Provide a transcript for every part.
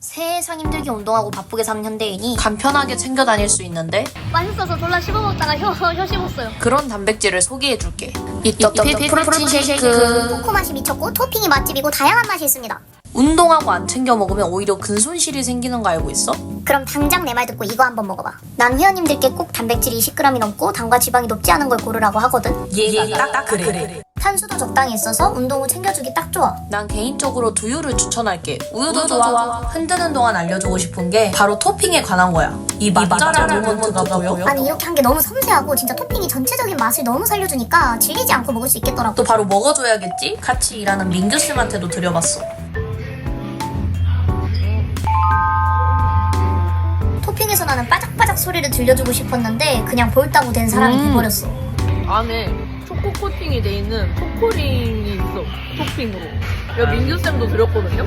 세상 힘들게 운동하고 바쁘게 사는 현대인이 간편하게 챙겨 다닐 수 있는데 맛있어서 졸라 씹어 먹다가 혀, 혀 씹었어요. 그런 단백질을 소개해줄게. 이떡떡떡 프로틴 쉐이크 코코 맛이 미쳤고 토핑이 맛집이고 다양한 맛이 있습니다. 운동하고 안 챙겨 먹으면 오히려 근손실이 생기는 거 알고 있어? 그럼 당장 내 말 듣고 이거 한번 먹어봐. 난 회원님들께 꼭 단백질이 20g이 넘고 당과 지방이 높지 않은 걸 고르라고 하거든. 얘가 딱 그래. 탄수도 적당히 있어서 운동 후 챙겨주기 딱 좋아. 난 개인적으로 두유를 추천할게. 우유도 좋아. 흔드는 동안 알려주고 싶은 게 바로 토핑에 관한 거야. 이 맛잘알 모먼트가 보여? 아니 이렇게 한 게 너무 섬세하고 진짜 토핑이 전체적인 맛을 너무 살려주니까 질리지 않고 먹을 수 있겠더라고. 또 바로 먹어줘야겠지? 같이 일하는 민규 쌤한테도 드려봤어. 토핑에서 나는 바작바작 소리를 들려주고 싶었는데 그냥 볼따구 된 사람이 음. 돼버렸어. 안에 초코 코팅이 돼 있는 초코링이 있어. 토핑으로. 야 민규쌤도 드렸거든요?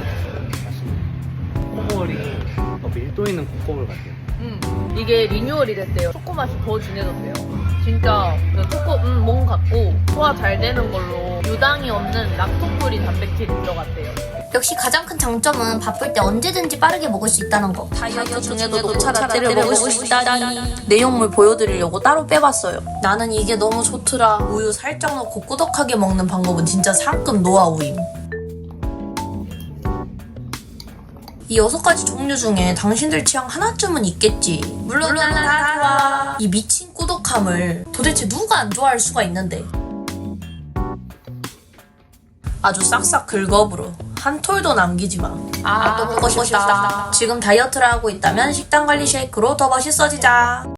코코볼이 어, 밀도 있는 코코볼 같아요. 음, 이게 리뉴얼이 됐대요. 초코 맛이 더 진해졌대요 진짜 그 초코 음 몸 같고 소화 잘 되는 걸로 유당이 없는 락토프리 단백질이 들어갔대요 역시 가장 큰 장점은 바쁠 때 언제든지 빠르게 먹을 수 있다는 거 다이어트 중에도 녹차 라떼를 먹을 수 있다니. 내용물 보여드리려고 따로 빼봤어요. 나는 이게 너무 좋더라. 우유 살짝 넣고 꾸덕하게 먹는 방법은 진짜 상급 노하우임. 이 여섯 가지 종류 중에 당신들 취향 하나쯤은 있겠지. 물론 나는 다 좋아. 이 미친 꾸덕함을 도대체 누가 안 좋아할 수가 있는데. 아주 싹싹 긁어부러 한 톨도 남기지 마. 아, 또 먹고 싶다. 지금 다이어트를 하고 있다면 식단 관리 쉐이크로 더 멋있어지자.